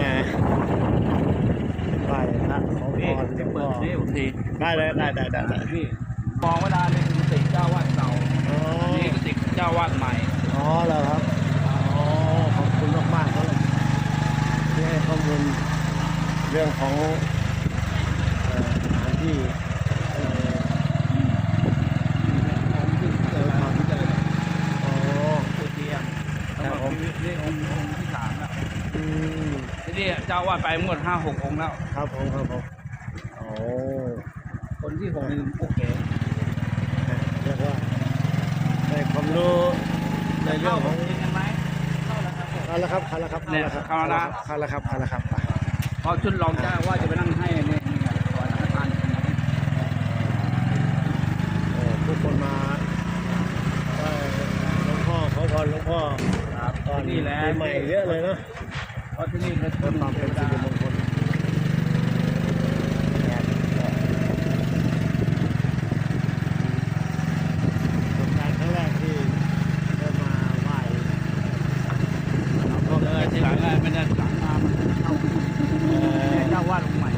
มาไหว้พระขอพรหลวงพ่อได้เลยได้ได้ได้พี่มองเวลาเนี่ยกุฏิเจ้าวาดเก่าอ๋อนี่กุฏิเจ้าวาดใหม่ อ๋อเหรอครับอ๋อขอบคุณมากๆครับที่ให้ข้อมูลเรื่องของเอ่านที่ ที่นี่เจ้าวาดไปหมดห้าหกองค์แล้ว ครับผมครับผมโอ้คนที่หกนี่โอเคเรียกว่าได้ความรู้ในเรื่องของจริงกันไหมเข้าแล้วครับผมเอาละครับเอาละครับเนี่ยครับเข้าแล้วนะเอาละครับเอาละครับไปเพราะชุดรองเจ้าว่าจะไปนั่งให้เนี่ยนี่ไงก่อนนักทานโอ้ผู้คนมาไหว้หลวงพ่อขอพรหลวงพ่อครับตอนที่นี่แหละปีใหม่เยอะเลยเนาะ เพราะที่นี่คือ เพื่อความเป็นสิริมงคลประสบการณ์ครั้งแรกที่ได้มาไหว้หลวงพ่อ เอ เกิ อ ด ที่หลังไม่ได้หลังมาเข้า เอ่อ เจ้าวาดองค์ใหม่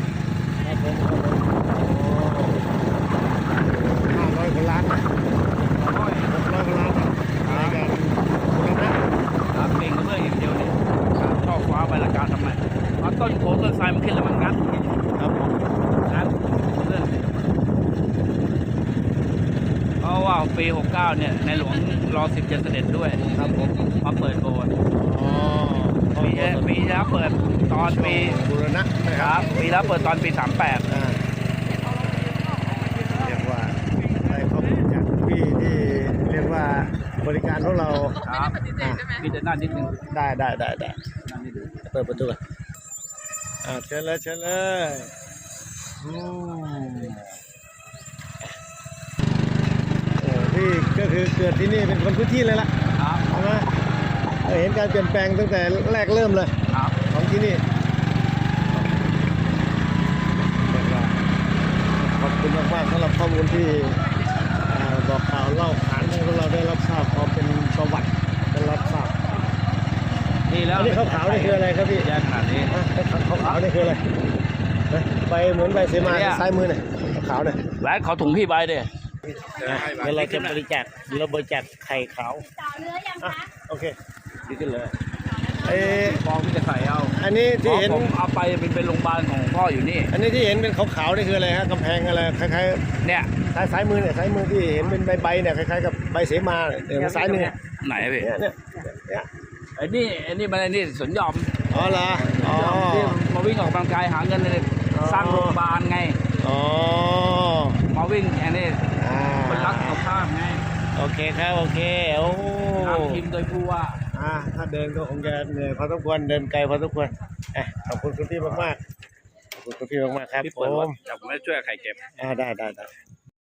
ครับผมครับผมห้าร้อยกว่าล้านนะ ร้อย หกร้อยกว่าล้านนะในการบูรณะ ครับเก่งเรื่องอย่างเดียวนี่ชอบคว้าใบละการทำไมเอาต้นโพต้นไทรมันขึ้นแล้วมันงัด ครับผม งัดเรื่อง เพราะว่าปี 69 เนี่ย ในหลวงรอสิบเจ็ดเสด็จด้วยครับผมมาเปิดโบสถ์อ๋อปีที่ปีที่แล้วเปิดตอนปีบูรณะนะคครัรับบปีแล้วเปิดตอนปี 38 อ่าเรียกว่าได้ข้อมูลจากพี่ที่เรียกว่าบริการของเราครับอ่ามีแต่หน้านิดนึงได้ได้ได้ได้หน้านิดนึงเปิดประตูก่อนอ่าเชิญเลยเชิญเลยอืมโอ้พี่ ก็คือเกิดที่นี่เป็นคนพื้นที่เลยล่ะครับใช่ไหมเห็นการเปลี่ยนแปลงตั้งแต่แรกเริ่มเลยครับของที่นี่เรียกว่าขอบคุณมากๆสำหรับข้อมูลที่อ่าบอกข่าวเล่าขานให้พวกเราได้รับทราบพอเป็นประวัติได้รับทราบนี่แล้วอันนี้ขาวๆนี่คืออะไรครับพี่แย่ขนาดนี้ฮะไอ้ขาวๆนี่คืออะไรนะใบเหมือนใบเสมาเนี่ยซ้ายมือหน่อยขาวๆหน่อยแล้ขอถุงพี่ใบเด้ นะเดี๋ยวเราจะบริจาคเราบริจาคไข่ขาวต่อเนื้อยังอะคะโอเคดีขึ้นเลยไอ้ฟองพี่จะใส่เอาอันนี้ที่เห็น ผมเอาไปเป็นเป็นโรงพยาบาลของพ่ออยู่นี่ อันนี้ที่เห็นเป็นขาวๆนี่คืออะไรฮะกำแพงอะไรคล้ายๆเนี่ยซ้ายซ้ายมือเนี่ยซ้ายมือที่เห็นเป็นใบใบเนี่ยคล้ายๆกับใบเสมาเนี่ยเดี๋ยวซ้ายมือเนี่ยไหนอะพี่เนี่ยเนี่ยไอ้นี่ไอ้นี่มันไอ้นี่สวนหย่อมอ๋อเหรออ๋อ ที่มาวิ่งออกกำลังกายหาเงินเลยอ๋อสร้างโรงพยาบาลไง อ๋อมาวิ่งอันนี้อ่าคนรักสุขภาพไงโอเคครับโอเคโอ้ตามทีมโดยผู้ว่า อ่าถ้าเดินก็คงจะเหนื่อยพอสมควรเดินไกลพอสมควรอะขอบคุณคุณพี่มากๆขอบคุณคุณพี่มากๆครับพี่ผเปิดรถมแต่ผมไม่ช่วยใครเก็บ อ่าได้ได้ได้